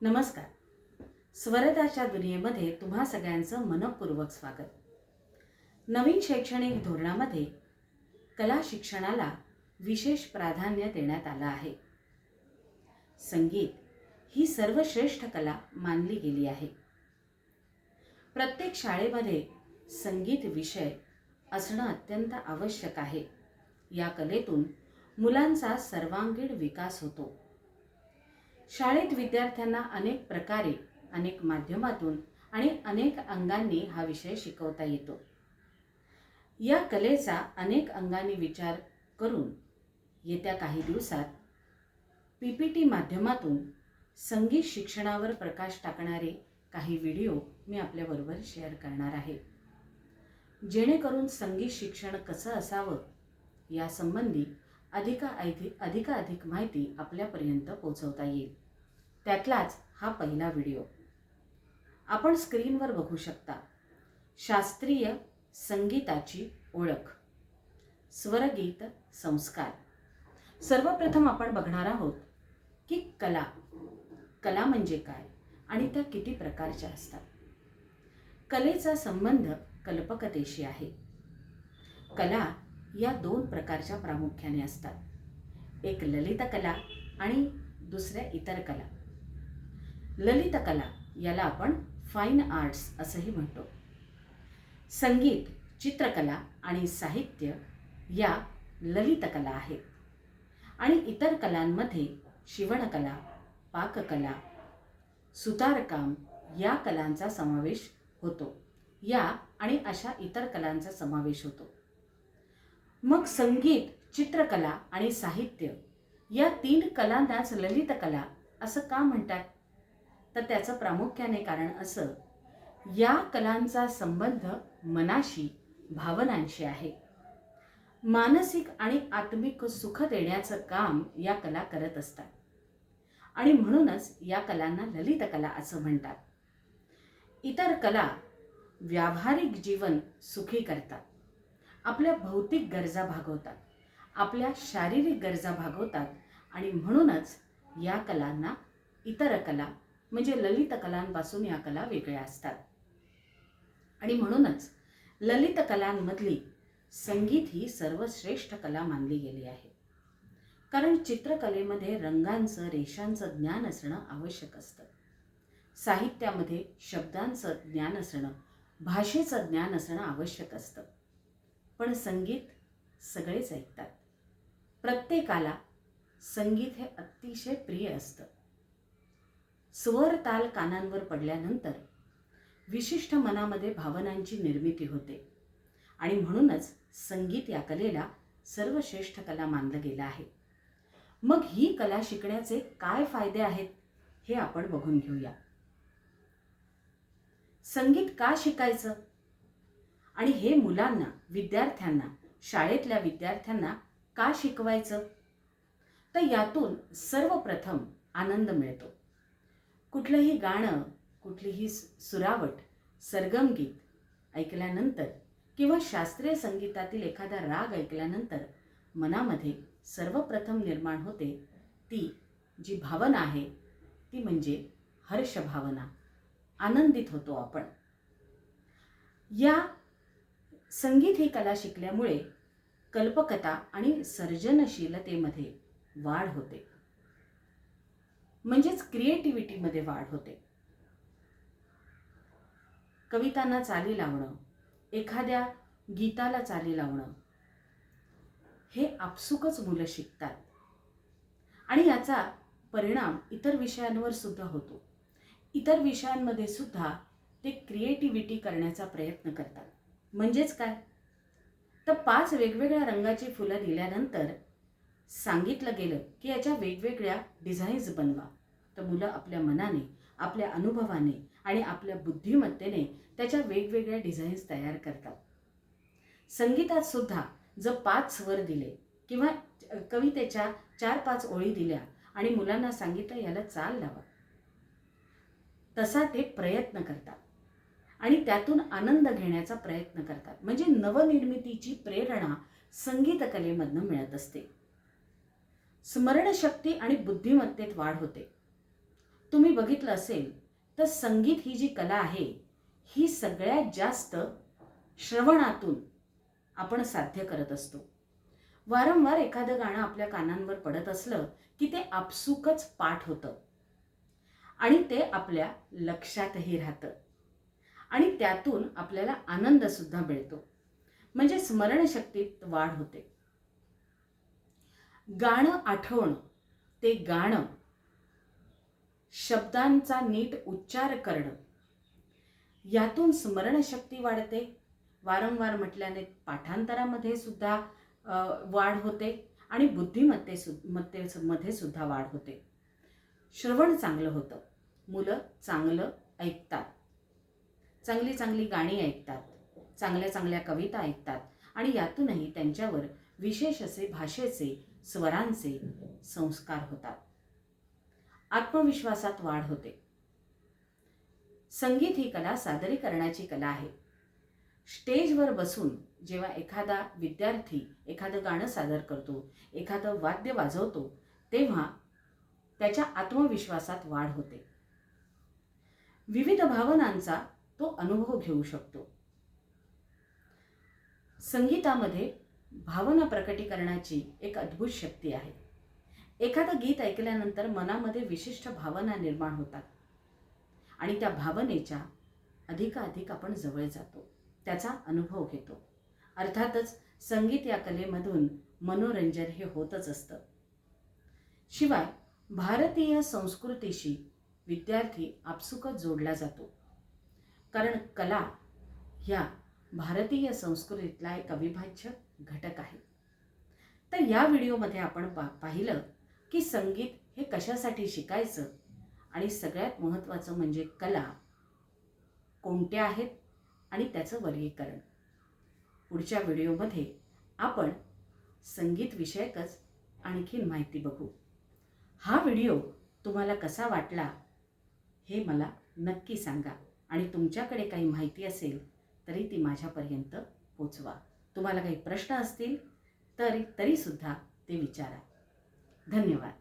नमस्कार. स्वरदाच्या दुनियेमध्ये तुम्हा सगळ्यांचं मनपूर्वक स्वागत. नवीन शैक्षणिक धोरणामध्ये कला शिक्षणाला विशेष प्राधान्य देण्यात आलं आहे. संगीत ही सर्वश्रेष्ठ कला मानली गेली आहे. प्रत्येक शाळेमध्ये संगीत विषय असणं अत्यंत आवश्यक आहे. या कलेतून मुलांचा सर्वांगीण विकास होतो. शाळेत विद्यार्थ्यांना अनेक प्रकारे अनेक माध्यमातून आणि अनेक अंगांनी हा विषय शिकवता येतो. या कलेचा अनेक अंगांनी विचार करून येत्या काही दिवसात पी पी टी माध्यमातून संगीत शिक्षणावर प्रकाश टाकणारे काही व्हिडिओ मी आपल्याबरोबर शेअर करणार आहे. जेणेकरून संगीत शिक्षण कसं असावं यासंबंधी अधिकाधिक अधिकाधिक माहिती आपल्यापर्यंत पोचवता येईल. त्यातलाच हा पहिला व्हिडिओ. आपण स्क्रीनवर बघू शकता शास्त्रीय संगीताची ओळख. स्वरगीत संस्कार. सर्वप्रथम आपण बघणार आहोत की कला. कला म्हणजे काय आणि त्या किती प्रकारच्या असतात. कलेचा संबंध कल्पकतेशी आहे. कला या दोन प्रकारच्या प्रामुख्याने असतात. एक ललित कला आणि दुसऱ्या इतर कला. ललित कला याला आपण फाईन आर्ट्स असंही म्हणतो. संगीत चित्रकला आणि साहित्य या ललित कला आहेत. आणि इतर कलांमध्ये शिवणकला पाककला सुतारकाम या कलांचा समावेश होतो. या आणि अशा इतर कलांचा समावेश होतो. मग संगीत चित्रकला आणि साहित्य या तीन कलांनाच ललित कला असं का म्हणतात? तर त्याचं प्रामुख्याने कारण असं या कलांचा संबंध मनाशी भावनांशी आहे. मानसिक आणि आत्मिक सुख देण्याचं काम या कला करत असतात. आणि म्हणूनच या कलांना ललित कला असं म्हणतात. इतर कला व्यावहारिक जीवन सुखी करतात. आपल्या भौतिक गरजा भागवतात. आपल्या शारीरिक गरजा भागवतात. आणि म्हणूनच या कलांना इतर कला म्हणजे ललित कलांपासून या कला वेगळ्या असतात. आणि म्हणूनच ललित कलांमधली संगीत ही सर्वश्रेष्ठ कला मानली गेली आहे. कारण चित्रकलेमध्ये रंगांचं रेषांचं ज्ञान असणं आवश्यक असतं. साहित्यामध्ये शब्दांचं ज्ञान असणं भाषेचं ज्ञान असणं आवश्यक असतं. पण संगीत सगळेच ऐकतात. प्रत्येकाला संगीत हे अतिशय प्रिय असतं. स्वर ताल कानांवर पडल्यानंतर विशिष्ट मनामध्ये भावनांची निर्मिती होते. आणि म्हणूनच संगीत या कलेला सर्वश्रेष्ठ कला मानलं गेलं आहे. मग ही कला शिकण्याचे काय फायदे आहेत हे आपण बघून घेऊया. संगीत का शिकायचं? आणि हे मुलांना विद्यार्थ्यांना शाळेतल्या विद्यार्थ्यांना का शिकवायचं? तर यातून सर्वप्रथम आनंद मिळतो. कुठलंही गाणं कुठलीही सुरावट सरगम गीत ऐकल्यानंतर किंवा शास्त्रीय संगीतातील एखादा राग ऐकल्यानंतर मनामध्ये सर्वप्रथम निर्माण होते ती जी भावना आहे ती म्हणजे हर्ष भावना. आनंदित होतो आपण. या संगीत ही कला शिकल्यामुळे कल्पकता आणि सर्जनशीलतेमध्ये वाढ होते. म्हणजेच क्रिएटिव्हिटीमध्ये वाढ होते. कवितांना चाली लावणं एखाद्या गीताला चाली लावणं हे आपसुकच मुलं शिकतात. आणि याचा परिणाम इतर विषयांवर सुद्धा होतो. इतर विषयांमध्ये सुद्धा ते क्रिएटिव्हिटी करण्याचा प्रयत्न करतात. म्हणजेच काय? तर पाच वेगवेगळ्या रंगाची फुलं दिल्यानंतर सांगितलं गेलं की याच्या वेगवेगळ्या डिझाईन्स बनवा. तर मुलं आपल्या मनाने आपल्या अनुभवाने आणि आपल्या बुद्धिमत्तेने त्याच्या वेगवेगळ्या डिझाईन्स तयार करतात. संगीतात सुद्धा जर पाच स्वर दिले किंवा कवितेच्या चार पाच ओळी दिल्या आणि मुलांना सांगितलं याला चाल लावा. तसा ते प्रयत्न करतात. आणि त्यातून आनंद घेण्याचा प्रयत्न करतात. म्हणजे नवनिर्मितीची प्रेरणा संगीत कलेमधनं मिळत असते. स्मरणशक्ती आणि बुद्धिमत्तेत वाढ होते. तुम्ही बघितलं असेल तर संगीत ही जी कला आहे ही सगळ्यात जास्त श्रवणातून आपण साध्य करत असतो. वारंवार एखादं गाणं आपल्या कानांवर पडत असलं की ते आपसुकच पाठ होतं. आणि ते आपल्या लक्षातही राहतं. आणि त्यातून आपल्याला आनंदसुद्धा मिळतो. म्हणजे स्मरणशक्तीत वाढ होते. गाणं आठवणं ते गाणं. शब्दांचा नीट उच्चार करणं. यातून स्मरणशक्ती वाढते. वारंवार म्हटल्याने पाठांतरामध्ये सुद्धा वाढ होते आणि बुद्धिमत्ते सु मत्ते मध्ये सुद्धा वाढ होते. श्रवण चांगलं होतं. मुलं चांगलं ऐकतात. चांगली चांगली गाणी ऐकतात. चांगल्या चांगल्या कविता ऐकतात. आणि यातूनही त्यांच्यावर विशेष असे भाषेचे स्वरांचे संस्कार होतात. आत्मविश्वासात वाढ होते. संगीत ही कला सादरीकरणाची कला आहे. स्टेजवर बसून जेव्हा एखादा विद्यार्थी एखादं गाणं सादर करतो एखादं वाद्य वाजवतो तेव्हा त्याच्या आत्मविश्वासात वाढ होते. विविध भावनांचा तो अनुभव घेऊ शकतो. संगीतामध्ये भावना प्रकटीकरणाची एक अद्भुत शक्ती आहे. एखादं गीत ऐकल्यानंतर मनामध्ये विशिष्ट भावना निर्माण होतात. आणि त्या भावनेच्या अधिकाधिक आपण जवळ जातो. त्याचा अनुभव घेतो. अर्थातच संगीत या कलेमधून मनोरंजन हे होतच असतं. शिवाय भारतीय संस्कृतीशी विद्यार्थी आपसुकच जोडला जातो. कारण कला ह्या भारतीय संस्कृतीतला एक अविभाज्य घटक आहे. तर या व्हिडिओमध्ये आपण पा पाहिलं की संगीत हे कशासाठी शिकायचं आणि सगळ्यात महत्त्वाचं म्हणजे कला कोणत्या आहेत आणि त्याचं वर्गीकरण. पुढच्या व्हिडिओमध्ये आपण संगीत विषयकच आणखीन माहिती बघू. हा व्हिडिओ तुम्हाला कसा वाटला हे मला नक्की सांगा आणि तुमच्याकडे काही माहिती असेल तरी ती माझ्यापर्यंत पोचवा. तुम्हाला काही प्रश्न असतील तर तरीसुद्धा ते विचारा. धन्यवाद.